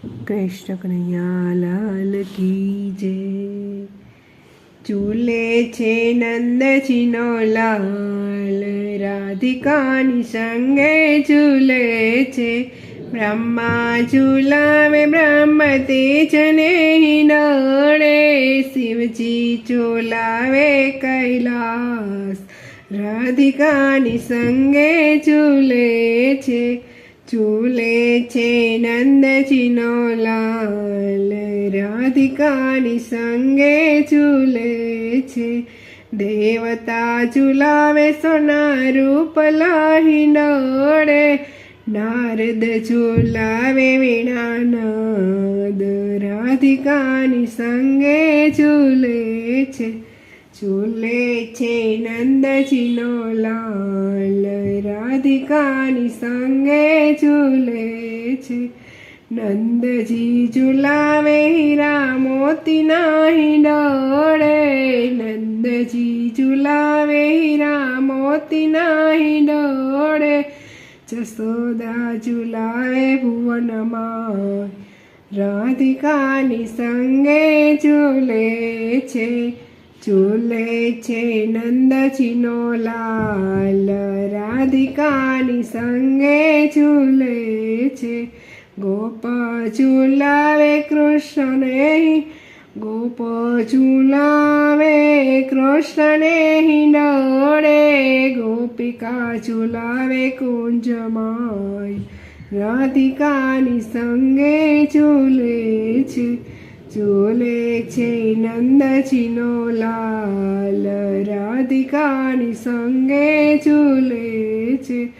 કૃષ્ણ કનૈયા લાલ કી જય ચૂલે છે નંદજીનો લાલ રાધિકાની સંગે ઝૂલે છે બ્રહ્મા ઝૂલાવે બ્રહ્મ તેજને હિંડોળે શિવજી ઝૂલાવે કૈલાસ રાધિકાની સંગે ઝૂલે છે ઝૂલે છે નંદજીનો લાલ રાધિકાની સંગે ઝૂલે છે દેવતા ઝુલાવે સોના રૂપ નડે નારદ ઝુલાવે વીણાનાદ રાધિકાની સંગે ઝૂલે છે ઝૂલે છે નંદજીનો લાલ, રાધિકાની સંગે ઝૂલે છે. નંદજી ઝુલાવે હીરા મોતી નાહી ડોળે નંદજી ઝુલાવે હીરા મોતી નાહી ડોળે જસોદા ઝુલાવે ભુવનમાં, રાધિકાની સંગે ઝૂલે છે. ઝૂલે છે નંદજીનો લાલ, રાધિકાની સંગે ઝૂલે છે. ગોપ ઝુલાવે કૃષ્ણને, ગોપ ઝુલાવે કૃષ્ણને હિંડોળે. ગોપિકા ઝુલાવે કુંજમાય, રાધિકાની સંગે ઝૂલે છે. ઝૂલે છે નંદજીનો લાલ રાધિકાની સંગે ઝૂલે છે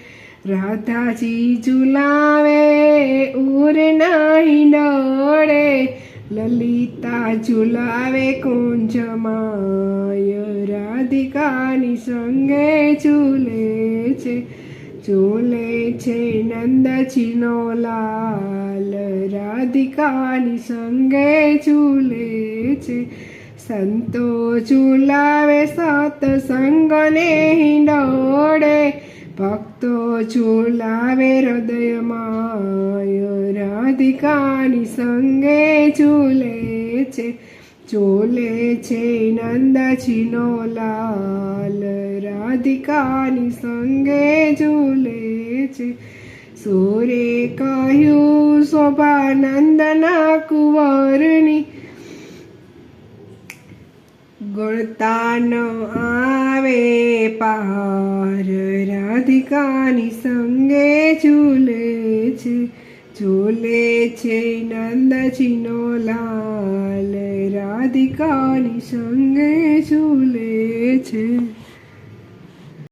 રાધાજી ઝુલાવે ઉરના નડે લલિતા ઝુલાવે કુંજમાય રાધિકાની સંગે ઝૂલે છે ઝૂલે છે નંદજીનો લાલ, રાધિકાની સંગે ઝૂલે છે. સંતો ઝુલાવે સતસંગને હિંડોળે. ભક્તો ઝુલાવે હૃદયમાય રાધિકાની સંગે ઝૂલે છે. ઝૂલે છે નંદજીનો લાલ, રાધિકાની સંગે ઝૂલે છે સૂરે કહ્યું શોભાનંદના કુંવરની ન આવે પાર રાધિકાની સંગે ઝૂલે છે ઝૂલે છે નંદજીનો લાલ રાધિકાની સંગે ઝૂલે છે